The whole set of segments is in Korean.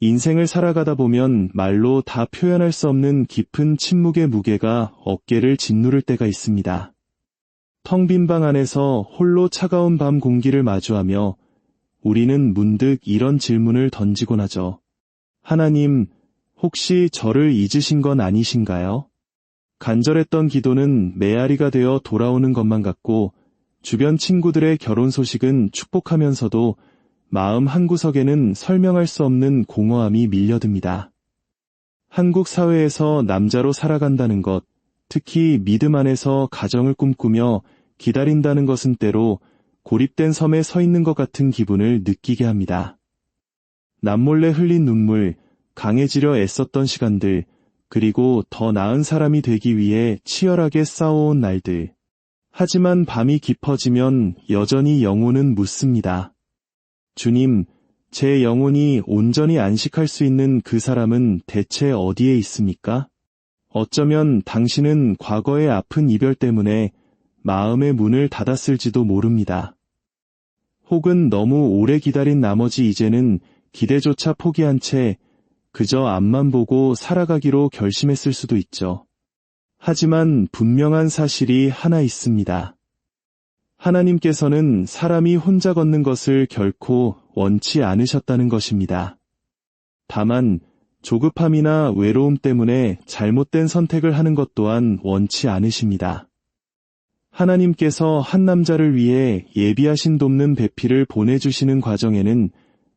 인생을 살아가다 보면 말로 다 표현할 수 없는 깊은 침묵의 무게가 어깨를 짓누를 때가 있습니다. 텅 빈 방 안에서 홀로 차가운 밤 공기를 마주하며 우리는 문득 이런 질문을 던지곤 하죠. 하나님, 혹시 저를 잊으신 건 아니신가요? 간절했던 기도는 메아리가 되어 돌아오는 것만 같고 주변 친구들의 결혼 소식은 축복하면서도 마음 한구석에는 설명할 수 없는 공허함이 밀려듭니다. 한국 사회에서 남자로 살아간다는 것, 특히 믿음 안에서 가정을 꿈꾸며 기다린다는 것은 때로 고립된 섬에 서 있는 것 같은 기분을 느끼게 합니다. 남몰래 흘린 눈물, 강해지려 애썼던 시간들, 그리고 더 나은 사람이 되기 위해 치열하게 싸워온 날들. 하지만 밤이 깊어지면 여전히 영혼은 묻습니다. 주님, 제 영혼이 온전히 안식할 수 있는 그 사람은 대체 어디에 있습니까? 어쩌면 당신은 과거의 아픈 이별 때문에 마음의 문을 닫았을지도 모릅니다. 혹은 너무 오래 기다린 나머지 이제는 기대조차 포기한 채 그저 앞만 보고 살아가기로 결심했을 수도 있죠. 하지만 분명한 사실이 하나 있습니다. 하나님께서는 사람이 혼자 걷는 것을 결코 원치 않으셨다는 것입니다. 다만 조급함이나 외로움 때문에 잘못된 선택을 하는 것 또한 원치 않으십니다. 하나님께서 한 남자를 위해 예비하신 돕는 배필을 보내주시는 과정에는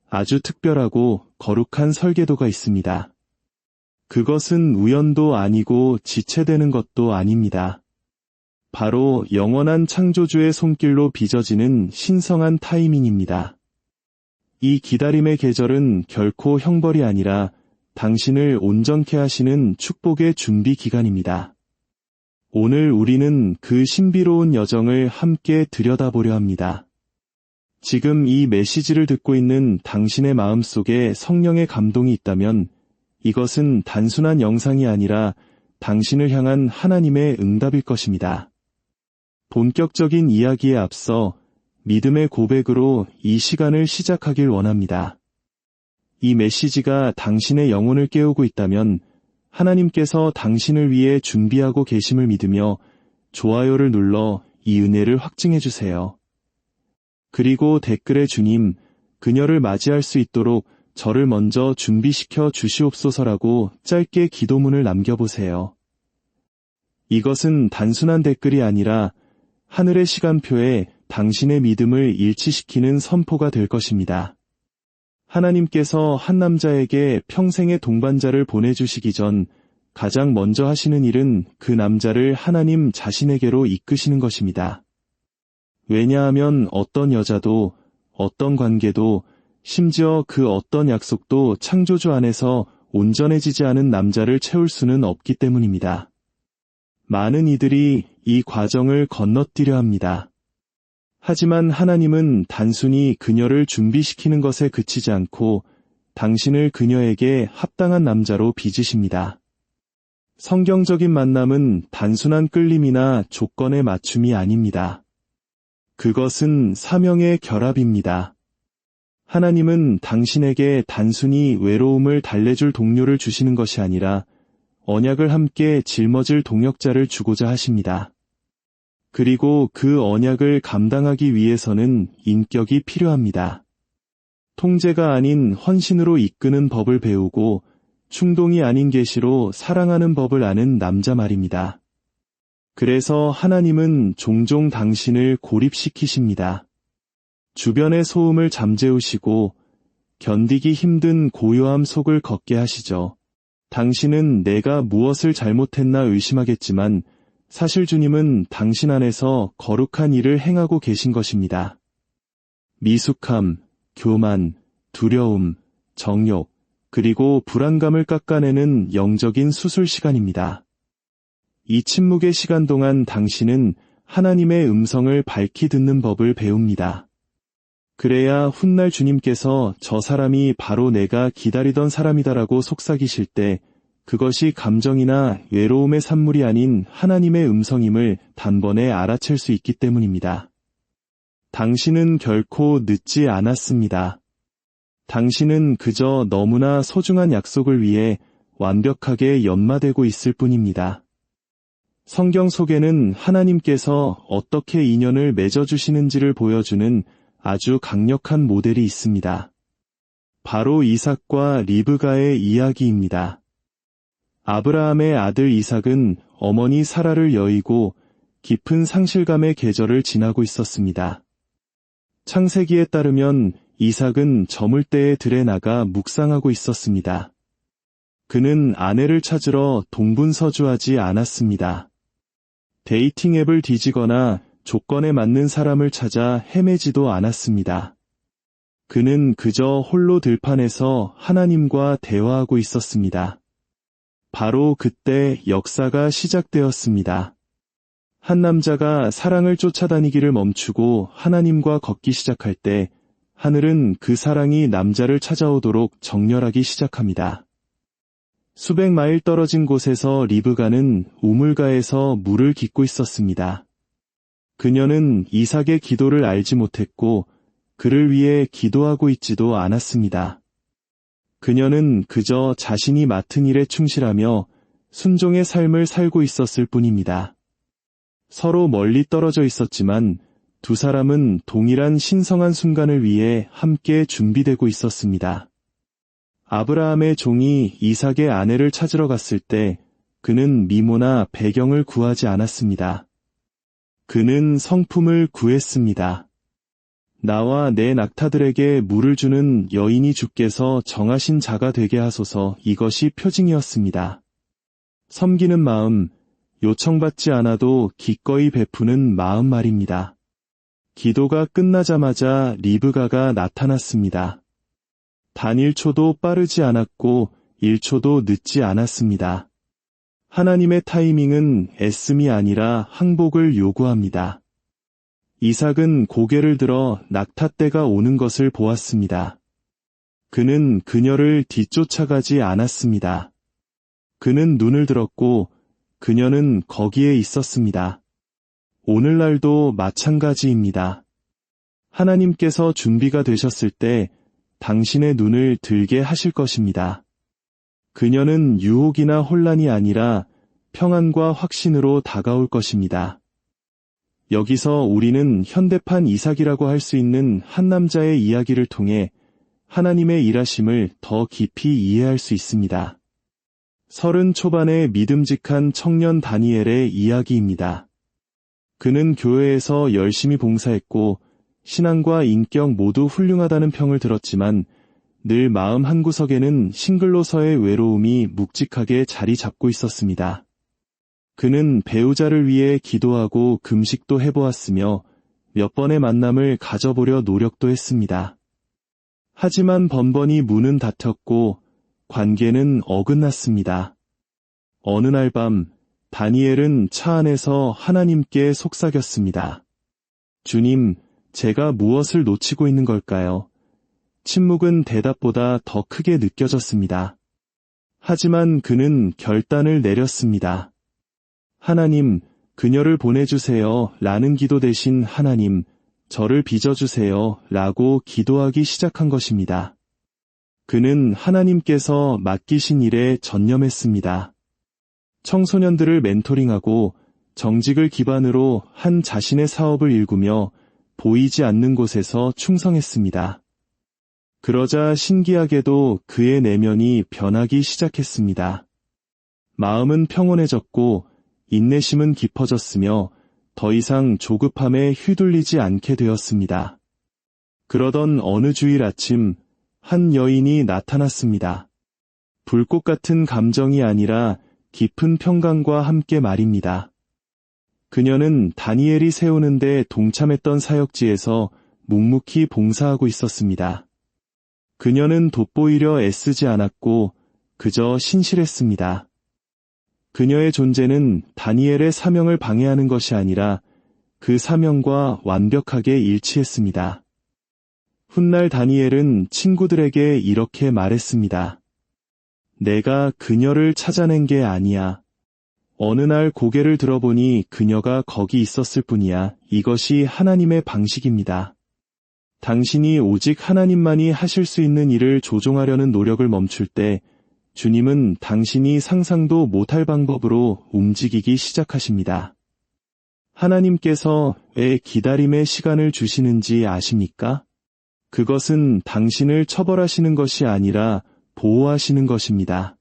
아주 특별하고 거룩한 설계도가 있습니다. 그것은 우연도 아니고 지체되는 것도 아닙니다. 바로 영원한 창조주의 손길로 빚어지는 신성한 타이밍입니다. 이 기다림의 계절은 결코 형벌이 아니라 당신을 온전케 하시는 축복의 준비 기간입니다. 오늘 우리는 그 신비로운 여정을 함께 들여다보려 합니다. 지금 이 메시지를 듣고 있는 당신의 마음 속에 성령의 감동이 있다면 이것은 단순한 영상이 아니라 당신을 향한 하나님의 응답일 것입니다. 본격적인 이야기에 앞서 믿음의 고백으로 이 시간을 시작하길 원합니다. 이 메시지가 당신의 영혼을 깨우고 있다면 하나님께서 당신을 위해 준비하고 계심을 믿으며 좋아요를 눌러 이 은혜를 확증해 주세요. 그리고 댓글에 주님, 그녀를 맞이할 수 있도록 저를 먼저 준비시켜 주시옵소서라고 짧게 기도문을 남겨보세요. 이것은 단순한 댓글이 아니라 하늘의 시간표에 당신의 믿음을 일치시키는 선포가 될 것입니다. 하나님께서 한 남자에게 평생의 동반자를 보내주시기 전 가장 먼저 하시는 일은 그 남자를 하나님 자신에게로 이끄시는 것입니다. 왜냐하면 어떤 여자도 어떤 관계도 심지어 그 어떤 약속도 창조주 안에서 온전해지지 않은 남자를 채울 수는 없기 때문입니다. 많은 이들이 이 과정을 건너뛰려 합니다. 하지만 하나님은 단순히 그녀를 준비시키는 것에 그치지 않고 당신을 그녀에게 합당한 남자로 빚으십니다. 성경적인 만남은 단순한 끌림이나 조건의 맞춤이 아닙니다. 그것은 사명의 결합입니다. 하나님은 당신에게 단순히 외로움을 달래줄 동료를 주시는 것이 아니라 언약을 함께 짊어질 동역자를 주고자 하십니다. 그리고 그 언약을 감당하기 위해서는 인격이 필요합니다. 통제가 아닌 헌신으로 이끄는 법을 배우고 충동이 아닌 계시로 사랑하는 법을 아는 남자 말입니다. 그래서 하나님은 종종 당신을 고립시키십니다. 주변의 소음을 잠재우시고 견디기 힘든 고요함 속을 걷게 하시죠. 당신은 내가 무엇을 잘못했나 의심하겠지만 사실 주님은 당신 안에서 거룩한 일을 행하고 계신 것입니다. 미숙함, 교만, 두려움, 정욕, 그리고 불안감을 깎아내는 영적인 수술 시간입니다. 이 침묵의 시간 동안 당신은 하나님의 음성을 밝히 듣는 법을 배웁니다. 그래야 훗날 주님께서 저 사람이 바로 내가 기다리던 사람이다라고 속삭이실 때 그것이 감정이나 외로움의 산물이 아닌 하나님의 음성임을 단번에 알아챌 수 있기 때문입니다. 당신은 결코 늦지 않았습니다. 당신은 그저 너무나 소중한 약속을 위해 완벽하게 연마되고 있을 뿐입니다. 성경 속에는 하나님께서 어떻게 인연을 맺어주시는지를 보여주는 아주 강력한 모델이 있습니다. 바로 이삭과 리브가의 이야기입니다. 아브라함의 아들 이삭은 어머니 사라를 여의고 깊은 상실감의 계절을 지나고 있었습니다. 창세기에 따르면 이삭은 저물대의 들에 나가 묵상하고 있었습니다. 그는 아내를 찾으러 동분서주하지 않았습니다. 데이팅 앱을 뒤지거나 조건에 맞는 사람을 찾아 헤매지도 않았습니다. 그는 그저 홀로 들판에서 하나님과 대화하고 있었습니다. 바로 그때 역사가 시작되었습니다. 한 남자가 사랑을 쫓아다니기를 멈추고 하나님과 걷기 시작할 때 하늘은 그 사랑이 남자를 찾아오도록 정렬하기 시작합니다. 수백 마일 떨어진 곳에서 리브가는 우물가에서 물을 깃고 있었습니다. 그녀는 이삭의 기도를 알지 못했고 그를 위해 기도하고 있지도 않았습니다. 그녀는 그저 자신이 맡은 일에 충실하며 순종의 삶을 살고 있었을 뿐입니다. 서로 멀리 떨어져 있었지만 두 사람은 동일한 신성한 순간을 위해 함께 준비되고 있었습니다. 아브라함의 종이 이삭의 아내를 찾으러 갔을 때 그는 미모나 배경을 구하지 않았습니다. 그는 성품을 구했습니다. 나와 내 낙타들에게 물을 주는 여인이 주께서 정하신 자가 되게 하소서 이것이 표징이었습니다. 섬기는 마음, 요청받지 않아도 기꺼이 베푸는 마음 말입니다. 기도가 끝나자마자 리브가가 나타났습니다. 단 1초도 빠르지 않았고 1초도 늦지 않았습니다. 하나님의 타이밍은 애씀이 아니라 항복을 요구합니다. 이삭은 고개를 들어 낙타떼가 오는 것을 보았습니다. 그는 그녀를 뒤쫓아가지 않았습니다. 그는 눈을 들었고 그녀는 거기에 있었습니다. 오늘날도 마찬가지입니다. 하나님께서 준비가 되셨을 때 당신의 눈을 들게 하실 것입니다. 그녀는 유혹이나 혼란이 아니라 평안과 확신으로 다가올 것입니다. 여기서 우리는 현대판 이삭이라고 할 수 있는 한 남자의 이야기를 통해 하나님의 일하심을 더 깊이 이해할 수 있습니다. 서른 초반의 믿음직한 청년 다니엘의 이야기입니다. 그는 교회에서 열심히 봉사했고 신앙과 인격 모두 훌륭하다는 평을 들었지만 늘 마음 한구석에는 싱글로서의 외로움이 묵직하게 자리 잡고 있었습니다. 그는 배우자를 위해 기도하고 금식도 해보았으며 몇 번의 만남을 가져보려 노력도 했습니다. 하지만 번번이 문은 닫혔고 관계는 어긋났습니다. 어느 날 밤 다니엘은 차 안에서 하나님께 속삭였습니다. 주님, 제가 무엇을 놓치고 있는 걸까요? 침묵은 대답보다 더 크게 느껴졌습니다. 하지만 그는 결단을 내렸습니다. 하나님, 그녀를 보내주세요. 라는 기도 대신 하나님, 저를 빚어주세요. 라고 기도하기 시작한 것입니다. 그는 하나님께서 맡기신 일에 전념했습니다. 청소년들을 멘토링하고 정직을 기반으로 한 자신의 사업을 일구며 보이지 않는 곳에서 충성했습니다. 그러자 신기하게도 그의 내면이 변하기 시작했습니다. 마음은 평온해졌고 인내심은 깊어졌으며 더 이상 조급함에 휘둘리지 않게 되었습니다. 그러던 어느 주일 아침 한 여인이 나타났습니다. 불꽃 같은 감정이 아니라 깊은 평강과 함께 말입니다. 그녀는 다니엘이 세우는데 동참했던 사역지에서 묵묵히 봉사하고 있었습니다. 그녀는 돋보이려 애쓰지 않았고 그저 신실했습니다. 그녀의 존재는 다니엘의 사명을 방해하는 것이 아니라 그 사명과 완벽하게 일치했습니다. 훗날 다니엘은 친구들에게 이렇게 말했습니다. 내가 그녀를 찾아낸 게 아니야. 어느 날 고개를 들어보니 그녀가 거기 있었을 뿐이야. 이것이 하나님의 방식입니다. 당신이 오직 하나님만이 하실 수 있는 일을 조종하려는 노력을 멈출 때 주님은 당신이 상상도 못할 방법으로 움직이기 시작하십니다. 하나님께서 왜 기다림의 시간을 주시는지 아십니까? 그것은 당신을 처벌하시는 것이 아니라 보호하시는 것입니다.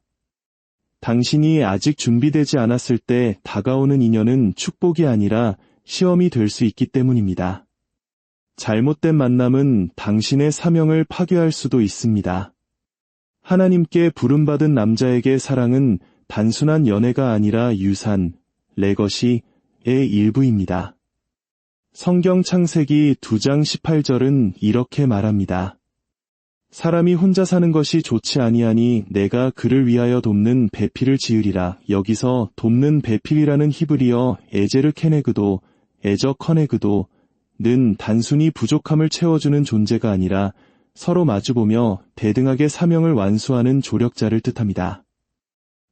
당신이 아직 준비되지 않았을 때 다가오는 인연은 축복이 아니라 시험이 될 수 있기 때문입니다. 잘못된 만남은 당신의 사명을 파괴할 수도 있습니다. 하나님께 부름받은 남자에게 사랑은 단순한 연애가 아니라 유산, 레거시의 일부입니다. 성경 창세기 2장 18절은 이렇게 말합니다. 사람이 혼자 사는 것이 좋지 아니하니 내가 그를 위하여 돕는 배필을 지으리라. 여기서 돕는 배필이라는 히브리어 에제르 케네그도 에저 커네그도 는 단순히 부족함을 채워주는 존재가 아니라 서로 마주보며 대등하게 사명을 완수하는 조력자를 뜻합니다.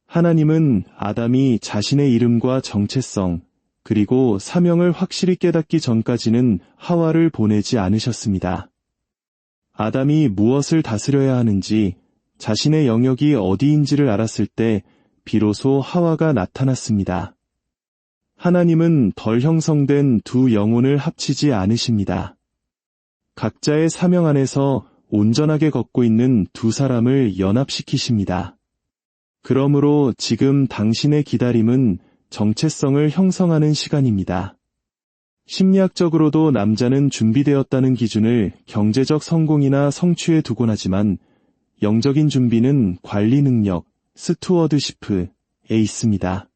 하나님은 아담이 자신의 이름과 정체성, 그리고 사명을 확실히 깨닫기 전까지는 하와를 보내지 않으셨습니다. 아담이 무엇을 다스려야 하는지, 자신의 영역이 어디인지를 알았을 때 비로소 하와가 나타났습니다. 하나님은 덜 형성된 두 영혼을 합치지 않으십니다. 각자의 사명 안에서 온전하게 걷고 있는 두 사람을 연합시키십니다. 그러므로 지금 당신의 기다림은 정체성을 형성하는 시간입니다. 심리학적으로도 남자는 준비되었다는 기준을 경제적 성공이나 성취에 두곤 하지만 영적인 준비는 관리 능력, 스투어드시프에 있습니다.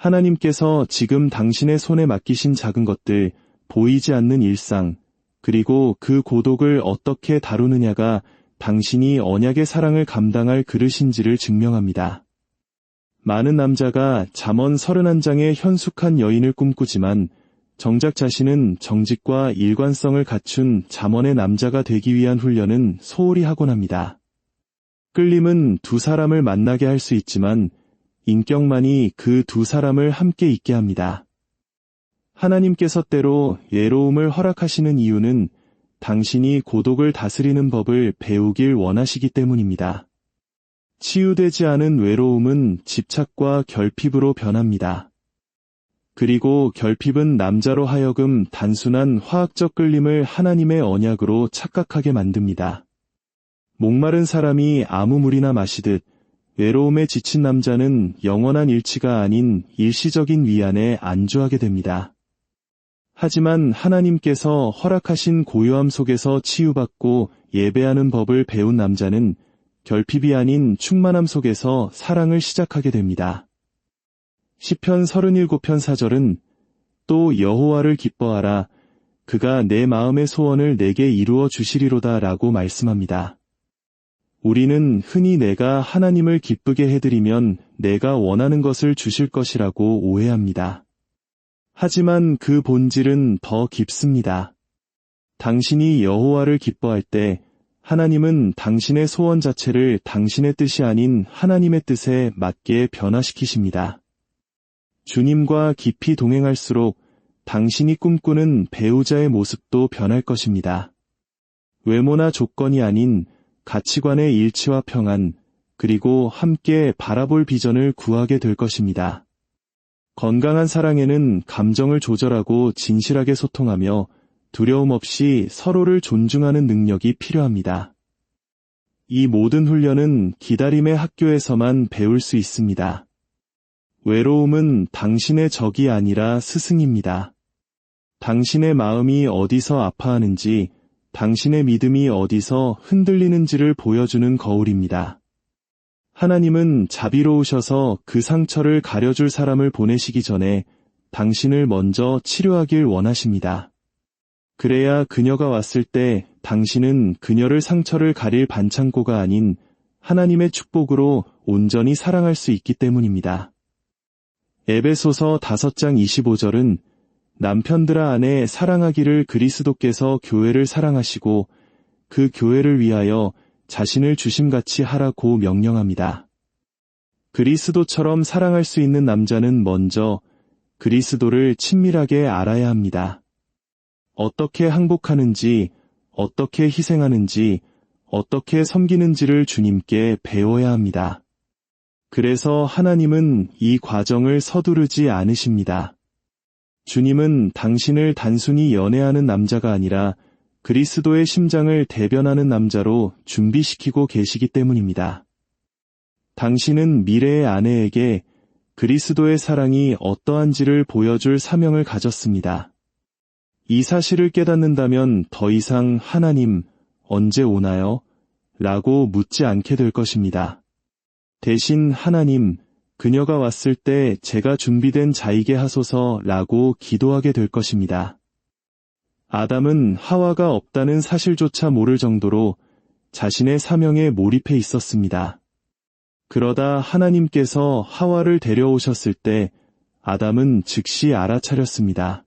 하나님께서 지금 당신의 손에 맡기신 작은 것들, 보이지 않는 일상, 그리고 그 고독을 어떻게 다루느냐가 당신이 언약의 사랑을 감당할 그릇인지를 증명합니다. 많은 남자가 잠언 31장의 현숙한 여인을 꿈꾸지만 정작 자신은 정직과 일관성을 갖춘 잠언의 남자가 되기 위한 훈련은 소홀히 하곤 합니다. 끌림은 두 사람을 만나게 할 수 있지만 인격만이 그 두 사람을 함께 있게 합니다. 하나님께서 때로 예로움을 허락하시는 이유는 당신이 고독을 다스리는 법을 배우길 원하시기 때문입니다. 치유되지 않은 외로움은 집착과 결핍으로 변합니다. 그리고 결핍은 남자로 하여금 단순한 화학적 끌림을 하나님의 언약으로 착각하게 만듭니다. 목마른 사람이 아무 물이나 마시듯 외로움에 지친 남자는 영원한 일치가 아닌 일시적인 위안에 안주하게 됩니다. 하지만 하나님께서 허락하신 고요함 속에서 치유받고 예배하는 법을 배운 남자는 결핍이 아닌 충만함 속에서 사랑을 시작하게 됩니다. 시편 37편 4절은 또 여호와를 기뻐하라 그가 내 마음의 소원을 내게 이루어 주시리로다 라고 말씀합니다. 우리는 흔히 내가 하나님을 기쁘게 해드리면 내가 원하는 것을 주실 것이라고 오해합니다. 하지만 그 본질은 더 깊습니다. 당신이 여호와를 기뻐할 때 하나님은 당신의 소원 자체를 당신의 뜻이 아닌 하나님의 뜻에 맞게 변화시키십니다. 주님과 깊이 동행할수록 당신이 꿈꾸는 배우자의 모습도 변할 것입니다. 외모나 조건이 아닌 가치관의 일치와 평안, 그리고 함께 바라볼 비전을 구하게 될 것입니다. 건강한 사랑에는 감정을 조절하고 진실하게 소통하며 두려움 없이 서로를 존중하는 능력이 필요합니다. 이 모든 훈련은 기다림의 학교에서만 배울 수 있습니다. 외로움은 당신의 적이 아니라 스승입니다. 당신의 마음이 어디서 아파하는지, 당신의 믿음이 어디서 흔들리는지를 보여주는 거울입니다. 하나님은 자비로우셔서 그 상처를 가려줄 사람을 보내시기 전에 당신을 먼저 치료하길 원하십니다. 그래야 그녀가 왔을 때 당신은 그녀를 상처를 가릴 반창고가 아닌 하나님의 축복으로 온전히 사랑할 수 있기 때문입니다. 에베소서 5장 25절은 남편들아 안에 사랑하기를 그리스도께서 교회를 사랑하시고 그 교회를 위하여 자신을 주심같이 하라고 명령합니다. 그리스도처럼 사랑할 수 있는 남자는 먼저 그리스도를 친밀하게 알아야 합니다. 어떻게 항복하는지, 어떻게 희생하는지, 어떻게 섬기는지를 주님께 배워야 합니다. 그래서 하나님은 이 과정을 서두르지 않으십니다. 주님은 당신을 단순히 연애하는 남자가 아니라 그리스도의 심장을 대변하는 남자로 준비시키고 계시기 때문입니다. 당신은 미래의 아내에게 그리스도의 사랑이 어떠한지를 보여줄 사명을 가졌습니다. 이 사실을 깨닫는다면 더 이상 하나님, 언제 오나요? 라고 묻지 않게 될 것입니다. 대신 하나님, 그녀가 왔을 때 제가 준비된 자이게 하소서 라고 기도하게 될 것입니다. 아담은 하와가 없다는 사실조차 모를 정도로 자신의 사명에 몰입해 있었습니다. 그러다 하나님께서 하와를 데려오셨을 때 아담은 즉시 알아차렸습니다.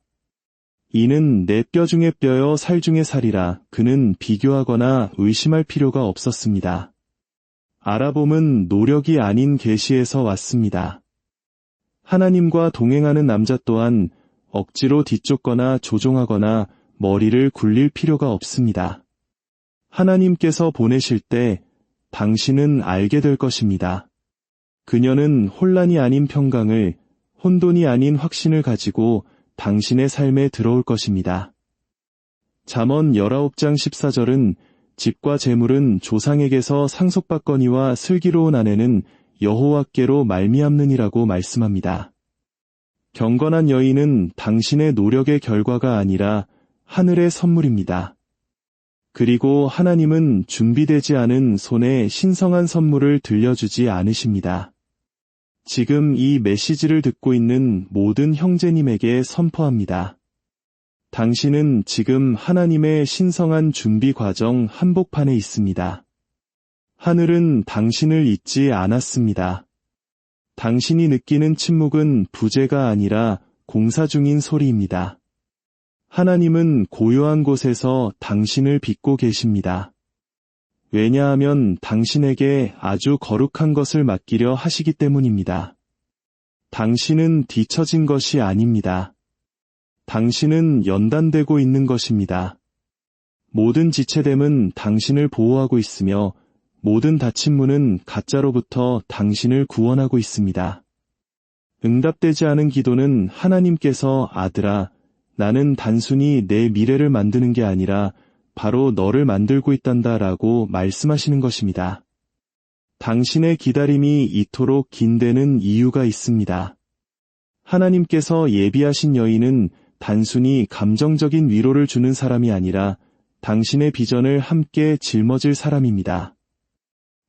이는 내 뼈 중에 뼈여 살 중에 살이라 그는 비교하거나 의심할 필요가 없었습니다. 알아봄은 노력이 아닌 계시에서 왔습니다. 하나님과 동행하는 남자 또한 억지로 뒤쫓거나 조종하거나 머리를 굴릴 필요가 없습니다. 하나님께서 보내실 때 당신은 알게 될 것입니다. 그녀는 혼란이 아닌 평강을, 혼돈이 아닌 확신을 가지고 당신의 삶에 들어올 것입니다. 잠언 19장 14절은 집과 재물은 조상에게서 상속받거니와 슬기로운 아내는 여호와께로 말미암느니라고 말씀합니다. 경건한 여인은 당신의 노력의 결과가 아니라 하늘의 선물입니다. 그리고 하나님은 준비되지 않은 손에 신성한 선물을 들려주지 않으십니다. 지금 이 메시지를 듣고 있는 모든 형제님에게 선포합니다. 당신은 지금 하나님의 신성한 준비 과정 한복판에 있습니다. 하늘은 당신을 잊지 않았습니다. 당신이 느끼는 침묵은 부재가 아니라 공사 중인 소리입니다. 하나님은 고요한 곳에서 당신을 빚고 계십니다. 왜냐하면 당신에게 아주 거룩한 것을 맡기려 하시기 때문입니다. 당신은 뒤처진 것이 아닙니다. 당신은 연단되고 있는 것입니다. 모든 지체됨은 당신을 보호하고 있으며 모든 닫힌 문은 가짜로부터 당신을 구원하고 있습니다. 응답되지 않은 기도는 하나님께서 아들아, 나는 단순히 내 미래를 만드는 게 아니라 바로 너를 만들고 있단다 라고 말씀하시는 것입니다. 당신의 기다림이 이토록 긴 데는 이유가 있습니다. 하나님께서 예비하신 여인은 단순히 감정적인 위로를 주는 사람이 아니라 당신의 비전을 함께 짊어질 사람입니다.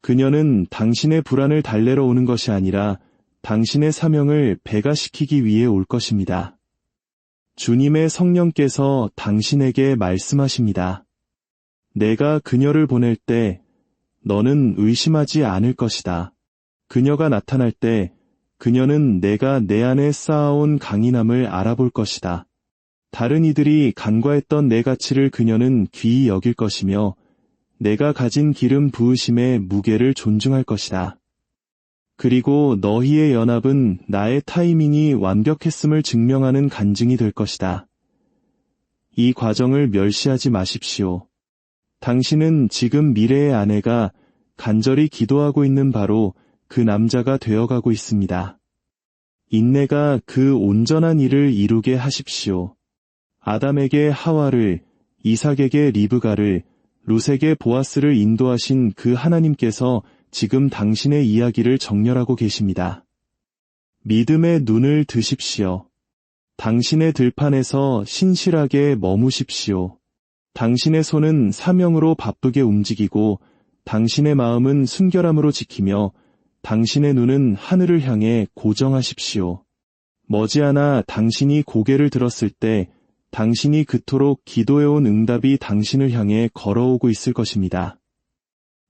그녀는 당신의 불안을 달래러 오는 것이 아니라 당신의 사명을 배가시키기 위해 올 것입니다. 주님의 성령께서 당신에게 말씀하십니다. 내가 그녀를 보낼 때 너는 의심하지 않을 것이다. 그녀가 나타날 때 그녀는 내가 내 안에 쌓아온 강인함을 알아볼 것이다. 다른 이들이 간과했던 내 가치를 그녀는 귀히 여길 것이며 내가 가진 기름 부으심의 무게를 존중할 것이다. 그리고 너희의 연합은 나의 타이밍이 완벽했음을 증명하는 간증이 될 것이다. 이 과정을 멸시하지 마십시오. 당신은 지금 미래의 아내가 간절히 기도하고 있는 바로 그 남자가 되어가고 있습니다. 인내가 그 온전한 일을 이루게 하십시오. 아담에게 하와를, 이삭에게 리브가를, 룻에게 보아스를 인도하신 그 하나님께서 지금 당신의 이야기를 정렬하고 계십니다. 믿음의 눈을 드십시오. 당신의 들판에서 신실하게 머무십시오. 당신의 손은 사명으로 바쁘게 움직이고 당신의 마음은 순결함으로 지키며 당신의 눈은 하늘을 향해 고정하십시오. 머지않아 당신이 고개를 들었을 때 당신이 그토록 기도해온 응답이 당신을 향해 걸어오고 있을 것입니다.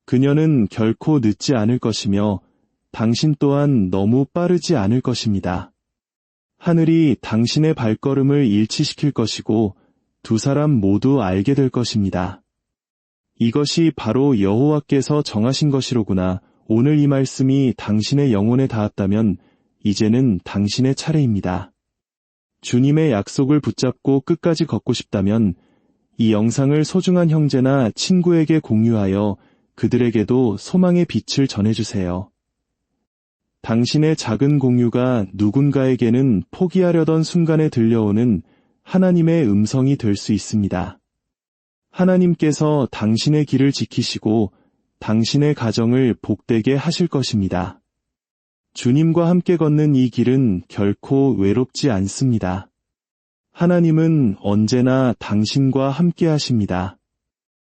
그녀는 결코 늦지 않을 것이며 당신 또한 너무 빠르지 않을 것입니다. 하늘이 당신의 발걸음을 일치시킬 것이고 두 사람 모두 알게 될 것입니다. 이것이 바로 여호와께서 정하신 것이로구나. 오늘 이 말씀이 당신의 영혼에 닿았다면 이제는 당신의 차례입니다. 주님의 약속을 붙잡고 끝까지 걷고 싶다면 이 영상을 소중한 형제나 친구에게 공유하여 그들에게도 소망의 빛을 전해주세요. 당신의 작은 공유가 누군가에게는 포기하려던 순간에 들려오는 하나님의 음성이 될 수 있습니다. 하나님께서 당신의 길을 지키시고 당신의 가정을 복되게 하실 것입니다. 주님과 함께 걷는 이 길은 결코 외롭지 않습니다. 하나님은 언제나 당신과 함께 하십니다.